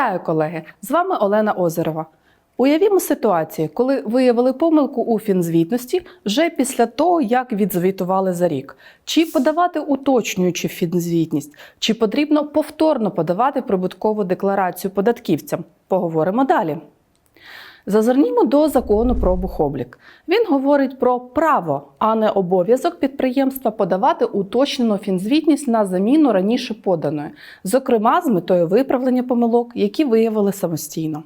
Вітаю, колеги! З вами Олена Озерова. Уявімо ситуацію, коли виявили помилку у фінзвітності вже після того, як відзвітували за рік. Чи подавати уточнюючу фінзвітність, чи потрібно повторно подавати прибуткову декларацію податківцям? Поговоримо далі. Зазирнімо до закону про бухоблік. Він говорить про право, а не обов'язок підприємства подавати уточнену фінзвітність на заміну раніше поданої, зокрема з метою виправлення помилок, які виявили самостійно.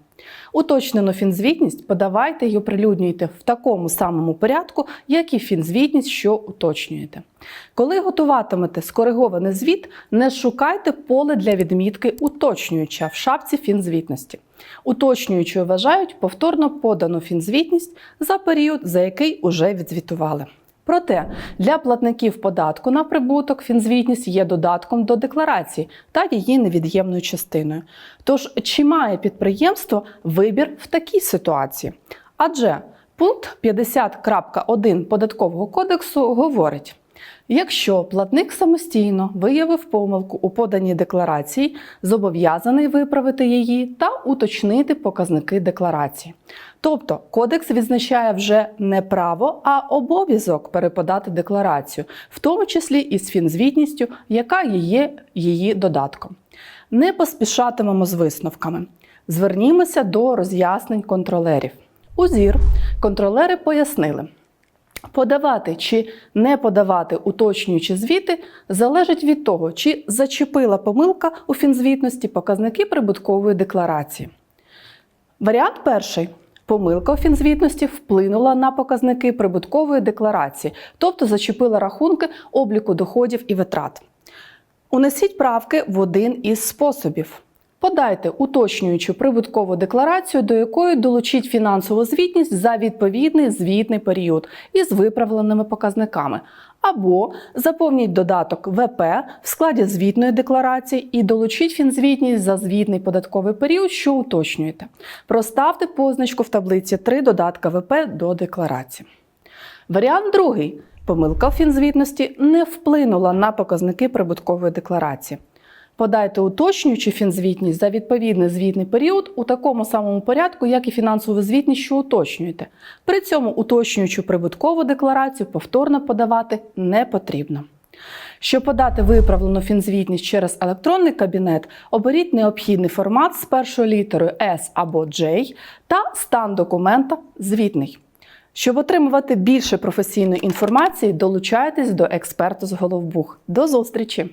Уточнену фінзвітність подавайте і оприлюднюйте в такому самому порядку, як і фінзвітність, що уточнюєте. Коли готуватимете скоригований звіт, не шукайте поле для відмітки уточнююча в шапці фінзвітності. Уточнюючою вважають повторно подану фінзвітність за період, за який уже відзвітували. Проте для платників податку на прибуток фінзвітність є додатком до декларації та її невід'ємною частиною. Тож, чи має підприємство вибір в такій ситуації? Адже пункт 50.1 податкового кодексу говорить. Якщо платник самостійно виявив помилку у поданій декларації, зобов'язаний виправити її та уточнити показники декларації. Тобто кодекс відзначає вже не право, а обов'язок переподати декларацію, в тому числі із фінзвітністю, яка є її додатком. Не поспішатимемо з висновками. Звернімося до роз'яснень контролерів. У ЗІР контролери пояснили. Подавати чи не подавати уточнюючі звіти залежить від того, чи зачепила помилка у фінзвітності показники прибуткової декларації. Варіант перший. Помилка у фінзвітності вплинула на показники прибуткової декларації, тобто зачепила рахунки обліку доходів і витрат. Унесіть правки в один із способів. Подайте уточнюючу прибуткову декларацію, до якої долучіть фінансову звітність за відповідний звітний період із виправленими показниками. Або заповніть додаток ВП в складі звітної декларації і долучіть фінзвітність за звітний податковий період, що уточнюєте. Проставте позначку в таблиці 3 додатка ВП до декларації. Варіант другий. Помилка в фінзвітності не вплинула на показники прибуткової декларації. Подайте уточнюючу фінзвітність за відповідний звітний період у такому самому порядку, як і фінансову звітність, що уточнюєте. При цьому уточнюючу прибуткову декларацію повторно подавати не потрібно. Щоб подати виправлену фінзвітність через електронний кабінет, оберіть необхідний формат з першою літерою S або J та стан документа звітний. Щоб отримувати більше професійної інформації, долучайтесь до експерту з Головбух. До зустрічі!